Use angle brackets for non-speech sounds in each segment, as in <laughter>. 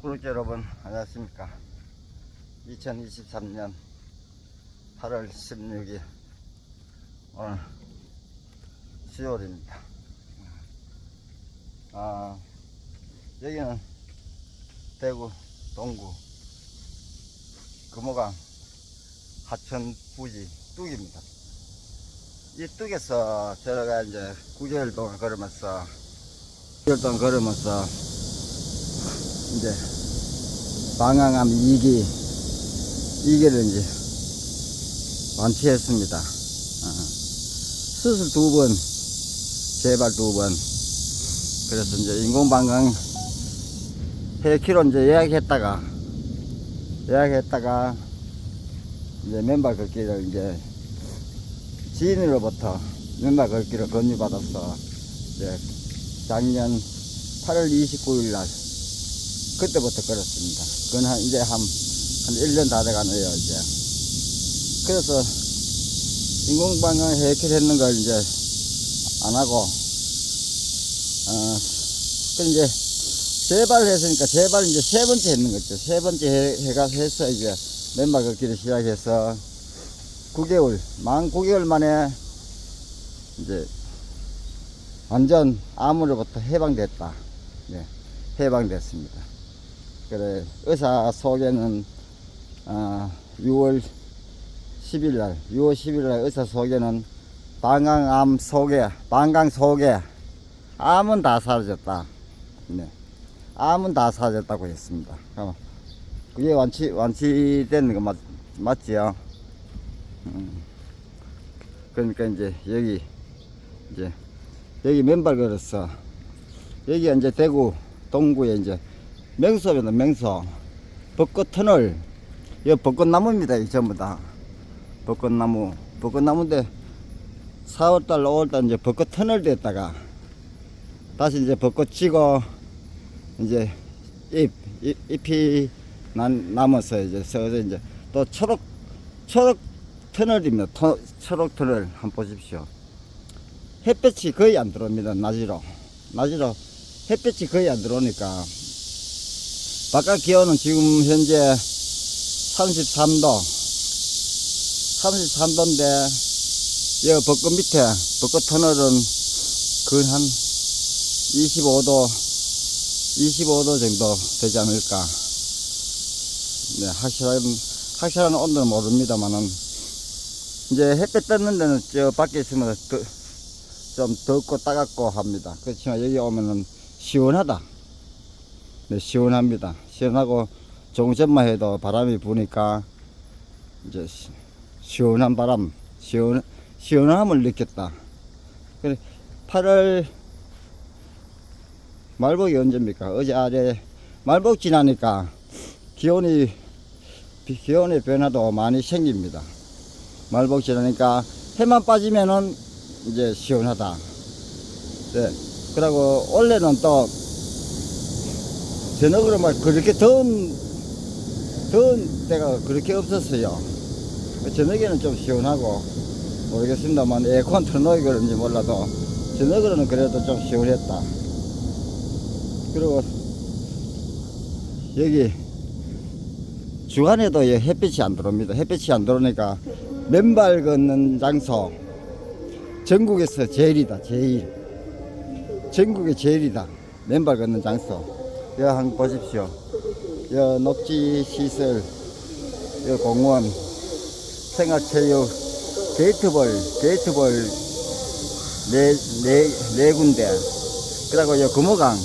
구독자 여러분 안녕하십니까? 2023년 8월 16일 오늘 수요일입니다. 아 여기는 대구 동구 금호강 하천 부지 뚝입니다. 이 뚝에서 제가 이제 9개월 동안 걸으면서 9개월 동안 걸으면서 이제 방황암 2기 2기를 이제 완치했습니다. 어. 수술 두 번, 재발 두 번. 그래서 이제 인공방광 해키로 이제 예약했다가 예약했다가 이제 맨발 걷기를 이제 지인으로부터 맨발 걷기를 이제 작년 8월 29일 날 그때부터 걸었습니다. 그건 한, 이제 한, 한 1년 다 돼가네요, 이제. 그래서, 인공방향 해결 했는 걸 이제, 안 하고, 어, 그 이제, 재발 했으니까, 재발 이제 세 번째 했는 거죠. 세 번째 해, 해가 해서 이제, 맨발 걷기를 시작해서, 9개월, 만 9개월 만에, 이제, 완전 암으로부터 해방됐다. 네, 해방됐습니다. 그래 의사 소개는 어, 6월 10일 날 6월 10일 날 의사 소개는 방광암 소개 방광 소개. 암은 다 사라졌다. 네. 암은 다 사라졌다고 했습니다. 어, 그게 완치 완치되는 거 맞, 맞지요? 음. 그러니까 이제 여기 이제 여기 맨발 걸었어. 여기 이제 대구 동구에 이제 맹수입니다, 맹수. 벚꽃 터널. 이 벚꽃나무입니다, 이 전부 다. 벚꽃나무. 벚꽃나무인데, 4월달, 5월달 이제 벚꽃 터널 됐다가, 다시 이제 벚꽃 지고, 이제 잎, 잎 잎이 난, 남아서 이제, 서서 이제 또 초록, 초록 터널입니다. 토, 초록 터널 한번 보십시오. 햇볕이 거의 안 들어옵니다, 낮으로. 낮으로 햇볕이 거의 안 들어오니까, 바깥 기온은 지금 현재 33도 33도인데 여기 벚꽃 밑에 벚꽃 터널은 거의 한 25도 25도 정도 되지 않을까. 네, 확실한 확실한 온도는 모릅니다만은. 이제 햇볕 떴는 데는 저 밖에 있으면 더, 좀 덥고 따갑고 합니다. 그렇지만 여기 오면은 시원하다 네, 시원합니다. 시원하고 종점만 해도 바람이 부니까 이제 시, 시원한 바람, 시원, 시원함을 느꼈다. 그래, 8월 말복이 언제입니까? 어제 아래 말복 지나니까 기온이, 비- 기온의 변화도 많이 생깁니다. 말복 지나니까 해만 빠지면은 이제 시원하다. 네. 그리고 원래는 또 저녁으로 막 그렇게 더운 더운 때가 그렇게 없었어요. 저녁에는 좀 시원하고 모르겠습니다만 에어컨 틀어놓기 그런지 몰라도 저녁으로는 그래도 좀 시원했다. 그리고 여기 주간에도 이 햇빛이 안 들어옵니다. 햇빛이 안 들어오니까 맨발 걷는 장소 전국에서 제일이다. 제일 전국의 제일이다. 맨발 걷는 장소. 여기 한번 보십시오. 여 녹지 시설, 여 공원, 생활체육, 게이트볼, 게이트볼 네, 네, 네 군데. 그리고 여 금호강.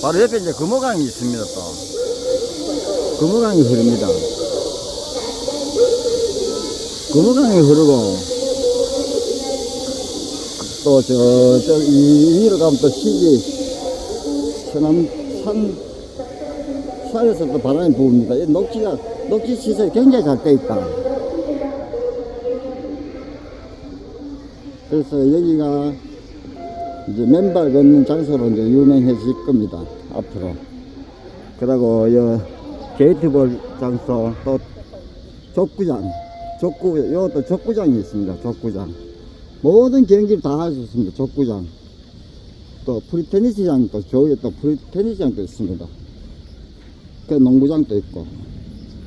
바로 옆에 이제 금호강이 있습니다, 또. 금호강이 흐릅니다. 금호강이 흐르고, 또 저, 저, 이 위로 가면 또 시기, 서남, 산, 산에서 또 바람이 부습니다. 이 녹지가, 녹지 시설이 굉장히 잘 돼 있다. 그래서 여기가 이제 맨발 걷는 장소로 이제 유명해질 겁니다. 앞으로. 그리고 여 게이트볼 장소 또 족구장, 족구, 요것도 족구장이 있습니다. 족구장. 모든 경기를 다 할 수 있습니다. 족구장. 또 프리테니스장도 저기 또 프리테니스장도 있습니다. 그 농구장도 있고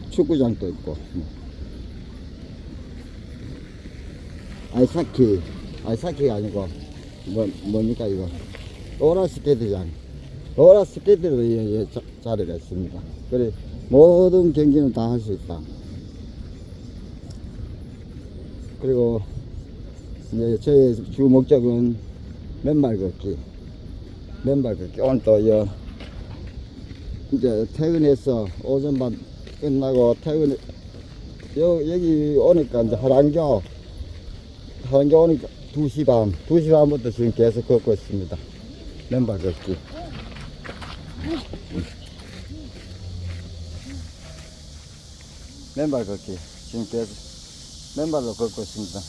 축구장도 있고. 뭐. 아이사키 아이사키가 아니고 뭐 뭡니까 이거? 로라 스케이트장. 로라 스케이트로 이- 이 자- 자리가 있습니다. 그래 모든 경기는 다 할 수 있다. 그리고 이제 저의 주 목적은 맨발 걷기 맨발 걷기 오늘 또 여, 이제 퇴근해서 오전반 끝나고 퇴근 여, 여기 오니까 이제 하랑교 하랑교 오니까 2시 반 2시 반부터 지금 계속 걷고 있습니다. 맨발 걷기. 맨발 걷기. 지금 계속 맨발로 걷고 있습니다.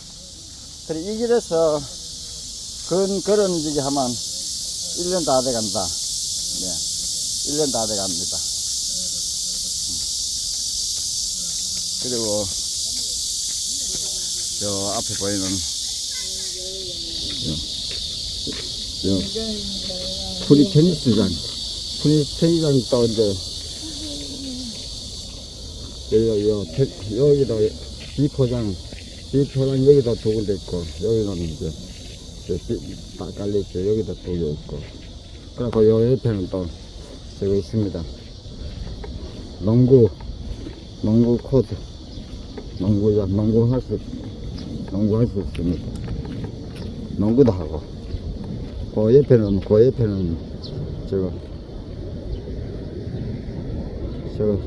그래 이 길에서 건 그런 저기 하면 1년 다 돼간다. 네. 1년 다 돼갑니다. 음. 그리고 저 앞에 보이는 저, 저 프리 테니스장. 프리 테니스장 또 이제 여기, 여기, 테- 여기도 비포장 비포장 여기도 두 군데 있고 여기는 이제 다 깔려있죠 여기도 두개 있고 그리고 요 옆에는 또 저거 있습니다. 농구 농구 코트. 농구장 농구 할 수 농구 할 수 있습니다. 농구도 하고. 그 옆에는 그 옆에는 저거 저거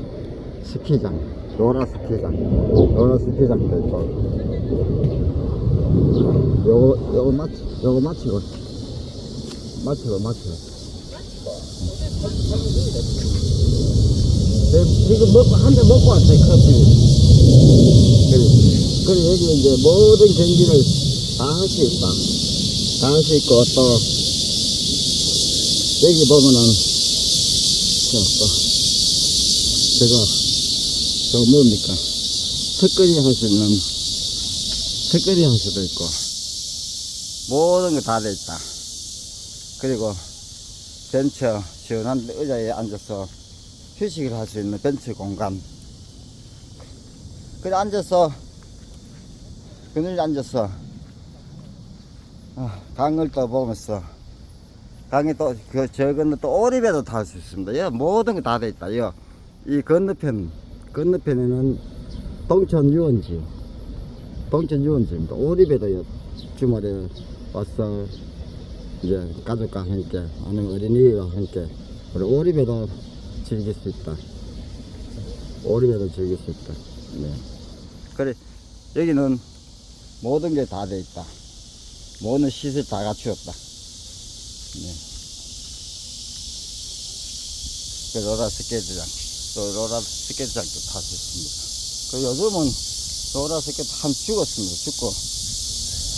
스키장 로라 스키장 로라 스키장도 있고 요거 요거 마치 요거 마치고. 마치고 마치고 네, 지금 먹고 한 잔 먹고 왔어요 커피. 그래 그래 여기 이제 모든 경기를 다 할 수 있다. 다 할 수 있고 또 여기 보면은 저, 또 저거 저거 뭡니까? 턱걸이 할 수 있는 할 수도 있고 모든 거다돼 있다 그리고 벤처 시원한 의자에 앉아서 휴식을 할 수 있는 벤처 공간 그래 앉아서 그늘 앉아서 아, 강을 또 보면서 강에 또그 저 건너 또 오리배도 탈 수 있습니다. 예, 모든 게 다 돼 있다. 요. 이 건너편 건너편에는 동천 유원지 동천 유원지입니다. 오리배도 요 주말에 와서 이제 가족과 함께 아니면 어린이와 함께 우리 오리배도 즐길 수 있다. 오리배도 즐길 수 있다. 네. 그래 여기는 모든 게 다 돼 있다. 모든 시설 다 갖추었다. 네. 그 로라 스케이트장, 또 로라 스케이트장도 탈수 있습니다. 그 요즘은 스케이트 한 죽었습니다. 죽고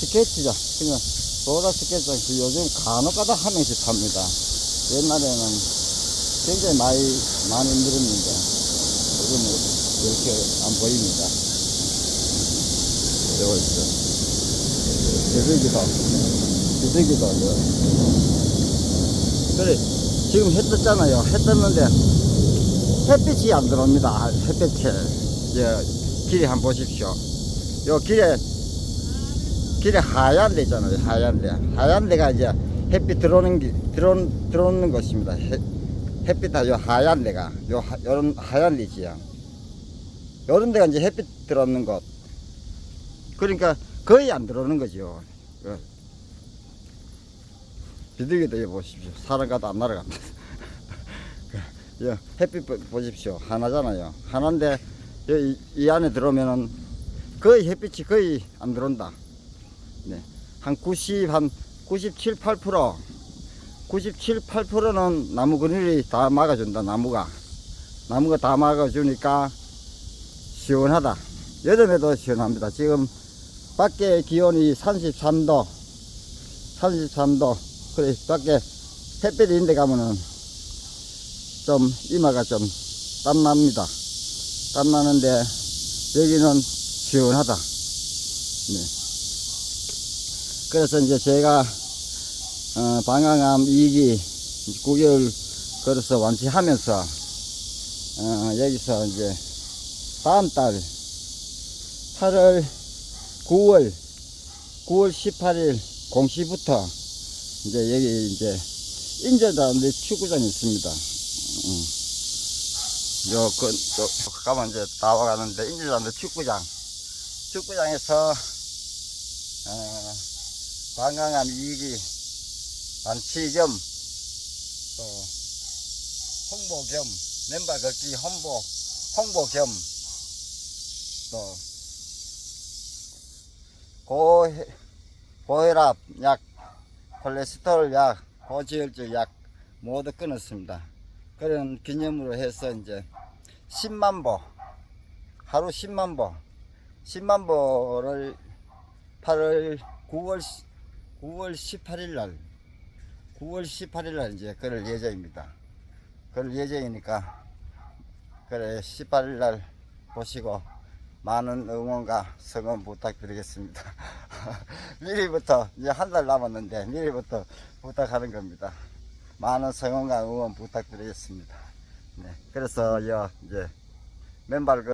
스케이트장, 그냥 로라 스케이트장 그 요즘 간혹 가다 한 명씩 탑니다. 옛날에는 굉장히 많이 많이 늘었는데 요즘은 이렇게 안 보입니다. 여기 있어. 비둘기도, 비둘기도, 그래, 지금 해 떴잖아요. 해 떴는데, 햇빛이 안 들어옵니다. 햇빛이. 저, 길에 한번 보십시오. 요 길에, 길에 하얀 데 있잖아요. 하얀 데. 하얀 데가 이제 햇빛 들어오는, 기, 들어, 들어오는 것입니다. 해, 햇빛 다 요 하얀 데가. 요, 하, 요런 하얀 데 있지요. 요런 데가 이제 햇빛 들어오는 곳. 그러니까 거의 안 들어오는 거죠. 어. 비둘기도 보십시오. 사람 가도 안 날아갑니다. 여, <laughs> 햇빛 보- 보십시오. 하나잖아요. 하나인데 여기 이 안에 들어오면은 거의 햇빛이 거의 안 들어온다. 네. 한 90, 한 97, 8%. 97, 8%는 나무 그늘이 다 막아준다, 나무가. 나무가 다 막아주니까 시원하다. 여름에도 시원합니다. 지금 밖에 기온이 33도, 33도. 그래, 밖에 햇빛이 있는데 가면은 좀 이마가 좀 땀납니다. 땀나는데 여기는 시원하다. 네. 그래서 이제 제가 어, 방광암 2기 9개월 걸어서 완치하면서 어, 여기서 이제 다음 달 8월 9월 9월 18일 공시부터 이제 여기 이제 인제다는데 축구장이 있습니다. 음. 요, 그, 요, 가면 이제 다 와가는데, 인제다는데 축구장. 축구장에서, 어, 관광한 이익이 많지 겸, 또, 홍보 겸, 맨발 걷기 홍보, 홍보 겸, 또, 고해, 고혈압 약, 콜레스테롤 약, 고지혈증 약 모두 끊었습니다. 그런 기념으로 해서 이제 10만 보, 하루 10만 보, 10만 보를 8월 9월 9월 18일 날 9월 18일 날 이제 그럴 예정입니다. 그럴 예정이니까 그래 18일 날 보시고 많은 응원과 성원 부탁드리겠습니다. <laughs> 미리부터 이제 한 달 남았는데 미리부터 부탁하는 겁니다. 많은 성원과 응원 부탁드리겠습니다. 네, 그래서 요 이제 맨발 그